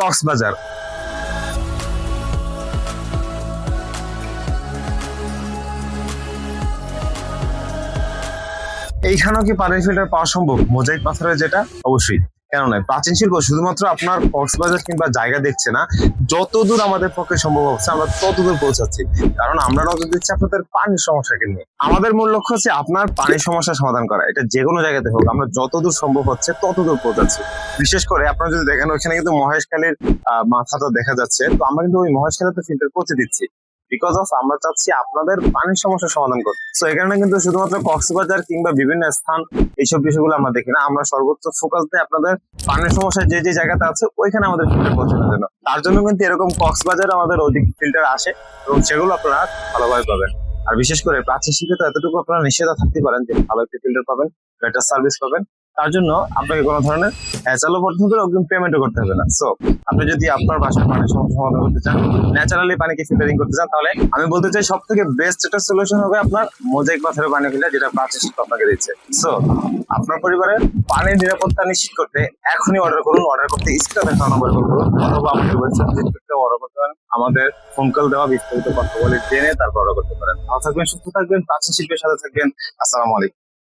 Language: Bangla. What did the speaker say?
কক্সবাজার। এইখানেও কি পানির ফিল্টার পাওয়া সম্ভব? মোজাইক পাথরের যেটা অবশ্যই। কেন নয়? প্রাচীন শিল্প শুধুমাত্র আপনার কক্সবাজার কিংবা জায়গা দেখছে না, যতদূর আমাদের পক্ষে সম্ভব হচ্ছে, আমরা ততদূর পৌঁছাচ্ছি। কারণ আমরা নজর দিচ্ছি আপনাদের পানির সমস্যাকে নিয়ে। আমাদের মূল লক্ষ্য হচ্ছে আপনার পানির সমস্যা সমাধান করা। এটা যে কোনো জায়গাতে হোক, আমরা যতদূর সম্ভব হচ্ছে, ততদূর পৌঁছাচ্ছি। বিশেষ করে আপনারা যদি দেখেন, ওইখানে কিন্তু মহেশখালীর মাথাটা দেখা যাচ্ছে। তো আমরা কিন্তু ওই মহেশখালীতে ফিল্টার পৌঁছে দিচ্ছি। বিকজ অফ আমরা চাচ্ছি আপনাদের পানির সমস্যার সমাধান করতে। তো এখানে কিন্তু শুধুমাত্র কক্সবাজার কিংবা বিভিন্ন স্থান এইসব বিষয়গুলো আমরা দেখি না। আমরা সর্বোচ্চ ফোকাস দিই আপনাদের পানির সমস্যা যে যে জায়গাতে আছে, ওইখানে আমাদের ফিল্টার পৌঁছানোর জন্য। তার জন্য কিন্তু এরকম কক্সবাজার আমাদের অধিক ফিল্টার আসে এবং সেগুলো আপনারা ভালোভাবে পাবেন। আর বিশেষ করে প্রাচীন শিল্পে তো এতটুকু আপনারা নিশ্চিত থাকতে পারেন যে ভালো একটি ফিল্টার পাবেন বেটার সার্ভিস পাবেন। তার জন্য আপনাকে কোনো ধরনের হ্যাচালো পর্যন্ত অগ্রিম পেমেন্টও করতে হবে না। সো আপনি যদি আপনার বাসার পানির সমস্যা সমাধান করতে চান ন্যাচারালি পানিকে ফিল্টারিং করতে চান, তাহলে আমি বলতে চাই সব থেকে বেস্ট একটা সলিউশন হবে আপনার মোজাইক পাথরের পানি ফিল্টার যেটা শিল্প আপনাকে দিচ্ছে সো আপনার পরিবারের পানির নিরাপত্তা নিশ্চিত করতে এখনই অর্ডার করুন। অর্ডার করতে স্ক্রিনে নম্বর করুন অথবা আমাদের ওয়েবসাইট করতে অর্ডার করতে পারেন। আমাদের ফোন কল দেওয়া, বিস্তারিত কথা বলে জেনে তারপর অর্ডার করতে পারেন। ভালো থাকবেন, সুস্থ থাকবেন, প্রাচীন শিল্পের সাথে থাকবেন। আসসালামু আলাইকুম।